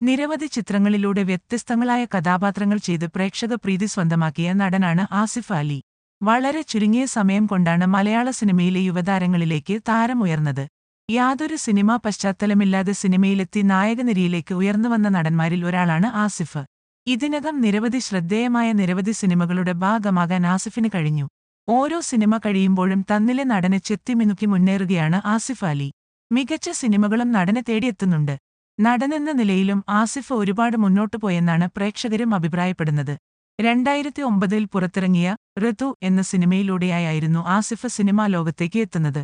നിരവധി ചിത്രങ്ങളിലൂടെ വ്യത്യസ്തങ്ങളായ കഥാപാത്രങ്ങൾ ചെയ്ത് പ്രേക്ഷക പ്രീതി സ്വന്തമാക്കിയ നടനാണ് ആസിഫ് അലി. വളരെ ചുരുങ്ങിയ സമയം കൊണ്ടാണ് മലയാള സിനിമയിലെ യുവതാരങ്ങളിലേക്ക് താരമുയർന്നത്. യാതൊരു സിനിമാ പശ്ചാത്തലമില്ലാതെ സിനിമയിലെത്തി നായകനിരയിലേക്ക് ഉയർന്നുവന്ന നടന്മാരിൽ ഒരാളാണ് ആസിഫ്. ഇതിനകം നിരവധി ശ്രദ്ധേയമായ നിരവധി സിനിമകളുടെ ഭാഗമാകാൻ ആസിഫിന് കഴിഞ്ഞു. ഓരോ സിനിമ കഴിയുമ്പോഴും തന്നിലെ നടനെ ചെത്തിമിനുക്കി മുന്നേറുകയാണ് ആസിഫ് അലി. മികച്ച സിനിമകളും നടനെ തേടിയെത്തുന്നുണ്ട്. നടനെന്ന നിലയിലും ആസിഫ് ഒരുപാട് മുന്നോട്ടു പോയെന്നാണ് പ്രേക്ഷകരും അഭിപ്രായപ്പെടുന്നത്. രണ്ടായിരത്തി ഒമ്പതിൽ പുറത്തിറങ്ങിയ ഋതു എന്ന സിനിമയിലൂടെയായിരുന്നു ആസിഫ് സിനിമാ ലോകത്തേക്ക് എത്തുന്നത്.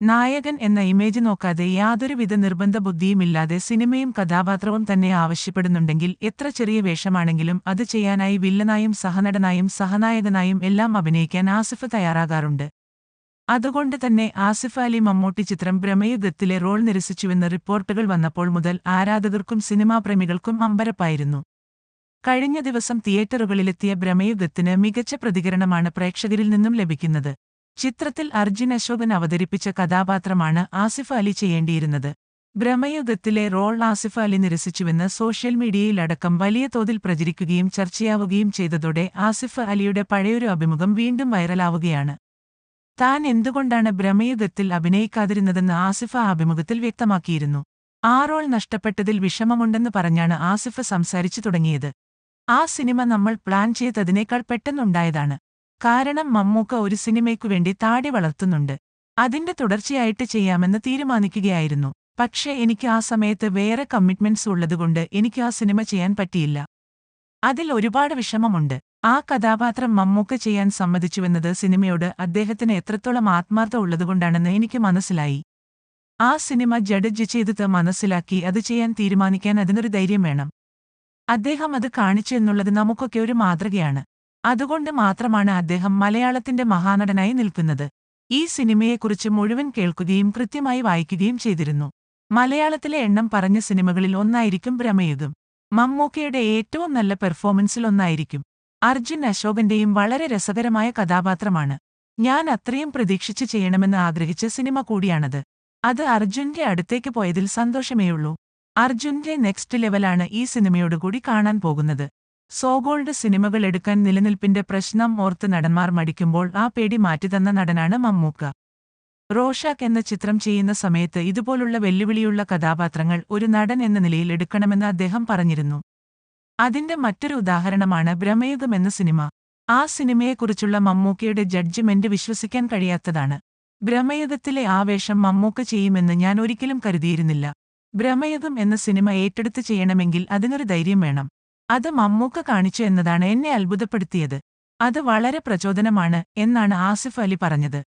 നായകൻ എന്ന ഇമേജ് നോക്കാതെ യാതൊരുവിധ നിർബന്ധ ബുദ്ധിയുമില്ലാതെ സിനിമയും കഥാപാത്രവും തന്നെ ആവശ്യപ്പെടുന്നുണ്ടെങ്കിൽ എത്ര ചെറിയ വേഷമാണെങ്കിലും അത് ചെയ്യാനായി വില്ലനായും സഹനടനായും സഹനായകനായും എല്ലാം അഭിനയിക്കാൻ ആസിഫ് തയ്യാറാകാറുണ്ട്. അതുകൊണ്ട് തന്നെ ആസിഫ് അലി മമ്മൂട്ടി ചിത്രം ഭ്രമയുഗത്തിലെ റോൾ നിരസിച്ചുവെന്ന് റിപ്പോർട്ടുകൾ വന്നപ്പോൾ മുതൽ ആരാധകർക്കും സിനിമാപ്രേമികൾക്കും അമ്പരപ്പായിരുന്നു. കഴിഞ്ഞ ദിവസം തിയേറ്ററുകളിലെത്തിയ ബ്രഹ്മയുഗത്തിന് മികച്ച പ്രതികരണമാണ് പ്രേക്ഷകരിൽ നിന്നും ലഭിക്കുന്നത്. ചിത്രത്തിൽ അർജുൻ അശോകൻ അവതരിപ്പിച്ച കഥാപാത്രമാണ് ആസിഫ് അലി ചെയ്യേണ്ടിയിരുന്നത്. ബ്രഹ്മയുഗത്തിലെ റോൾ ആസിഫ് അലി നിരസിച്ചുവെന്ന് സോഷ്യൽ മീഡിയയിലടക്കം വലിയ തോതിൽ പ്രചരിക്കുകയും ചർച്ചയാവുകയും ചെയ്തതോടെ ആസിഫ് അലിയുടെ പഴയൊരു അഭിമുഖം വീണ്ടും വൈറലാവുകയാണ്. താൻ എന്തുകൊണ്ടാണ് ബ്രഹ്മയുഗത്തിൽ അഭിനയിക്കാതിരുന്നതെന്ന് ആസിഫ അഭിമുഖത്തിൽ വ്യക്തമാക്കിയിരുന്നു. ആ റോൾ നഷ്ടപ്പെട്ടതിൽ വിഷമമുണ്ടെന്ന് പറഞ്ഞാണ് ആസിഫ് സംസാരിച്ചു തുടങ്ങിയത്. ആ സിനിമ നമ്മൾ പ്ലാൻ ചെയ്തതിനേക്കാൾ പെട്ടെന്നുണ്ടായതാണ്. കാരണം മമ്മൂക്ക ഒരു സിനിമയ്ക്കു വേണ്ടി താടി വളർത്തുന്നുണ്ട്. അതിന്റെ തുടർച്ചയായിട്ട് ചെയ്യാമെന്ന് തീരുമാനിക്കുകയായിരുന്നു. പക്ഷേ എനിക്ക് ആ സമയത്ത് വേറെ കമ്മിറ്റ്മെന്റ്സ് ഉള്ളതുകൊണ്ട് എനിക്ക് ആ സിനിമ ചെയ്യാൻ പറ്റിയില്ല. അതിൽ ഒരുപാട് വിഷമമുണ്ട്. ആ കഥാപാത്രം മമ്മൂക്ക ചെയ്യാൻ സമ്മതിച്ചുവെന്നത് സിനിമയോട് അദ്ദേഹത്തിന് എത്രത്തോളം ആത്മാർത്ഥ ഉള്ളതുകൊണ്ടാണെന്ന് എനിക്ക് മനസ്സിലായി. ആ സിനിമ ജഡ്ജ് ചെയ്തത് മനസ്സിലാക്കി അത് ചെയ്യാൻ തീരുമാനിക്കാൻ അതിനൊരു ധൈര്യം വേണം. അദ്ദേഹം അത് കാണിച്ചു എന്നുള്ളത് നമുക്കൊക്കെ ഒരു മാതൃകയാണ്. അതുകൊണ്ട് മാത്രമാണ് അദ്ദേഹം മലയാളത്തിന്റെ മഹാനടനായി നിൽക്കുന്നത്. ഈ സിനിമയെക്കുറിച്ച് മുഴുവൻ കേൾക്കുകയും കൃത്യമായി വായിക്കുകയും ചെയ്തിരുന്നു. മലയാളത്തിലെ എണ്ണം പറഞ്ഞ സിനിമകളിൽ ഒന്നായിരിക്കും ഭ്രമയുഗം. മമ്മൂക്കയുടെ ഏറ്റവും നല്ല പെർഫോമൻസിൽ ഒന്നായിരിക്കും. അർജുൻ അശോകന്റെയും വളരെ രസകരമായ കഥാപാത്രമാണ്. ഞാൻ അത്രയും പ്രതീക്ഷിച്ച് ചെയ്യണമെന്ന് ആഗ്രഹിച്ച സിനിമ കൂടിയാണത്. അത് അർജുന്റെ അടുത്തേക്ക് പോയതിൽ സന്തോഷമേയുള്ളൂ അർജുന്റെ നെക്സ്റ്റ് ലെവലാണ് ഈ സിനിമയോടുകൂടി കാണാൻ പോകുന്നത്. സോഗോൾഡ് സിനിമകൾ എടുക്കാൻ നിലനിൽപ്പിന്റെ പ്രശ്നം ഓർത്ത് നടന്മാർ മടിക്കുമ്പോൾ ആ പേടി മാറ്റിത്തന്ന നടനാണ് മമ്മൂക്ക. റോഷാക്ക് എന്ന ചിത്രം ചെയ്യുന്ന സമയത്ത് ഇതുപോലുള്ള വെല്ലുവിളിയുള്ള കഥാപാത്രങ്ങൾ ഒരു നടൻ എന്ന നിലയിൽ എടുക്കണമെന്ന് അദ്ദേഹം പറഞ്ഞിരുന്നു. അതിന്റെ മറ്റൊരു ഉദാഹരണമാണ് ബ്രഹ്മയുഗം എന്ന സിനിമ. ആ സിനിമയെക്കുറിച്ചുള്ള മമ്മൂക്കയുടെ ജഡ്ജ്മെന്റ് വിശ്വസിക്കാൻ കഴിയാത്തതാണ്. ബ്രഹ്മയുഗത്തിലെ ആവേശം മമ്മൂക്ക ചെയ്യുമെന്ന് ഞാൻ ഒരിക്കലും കരുതിയിരുന്നില്ല. ബ്രഹ്മയുഗം എന്ന സിനിമ ഏറ്റെടുത്ത് ചെയ്യണമെങ്കിൽ അതിനൊരു ധൈര്യം വേണം. അത് മമ്മൂക്ക കാണിച്ചു എന്നതാണ് എന്നെ അത്ഭുതപ്പെടുത്തിയത്. അത് വളരെ പ്രചോദനമാണ് എന്നാണ് ആസിഫ് അലി പറഞ്ഞത്.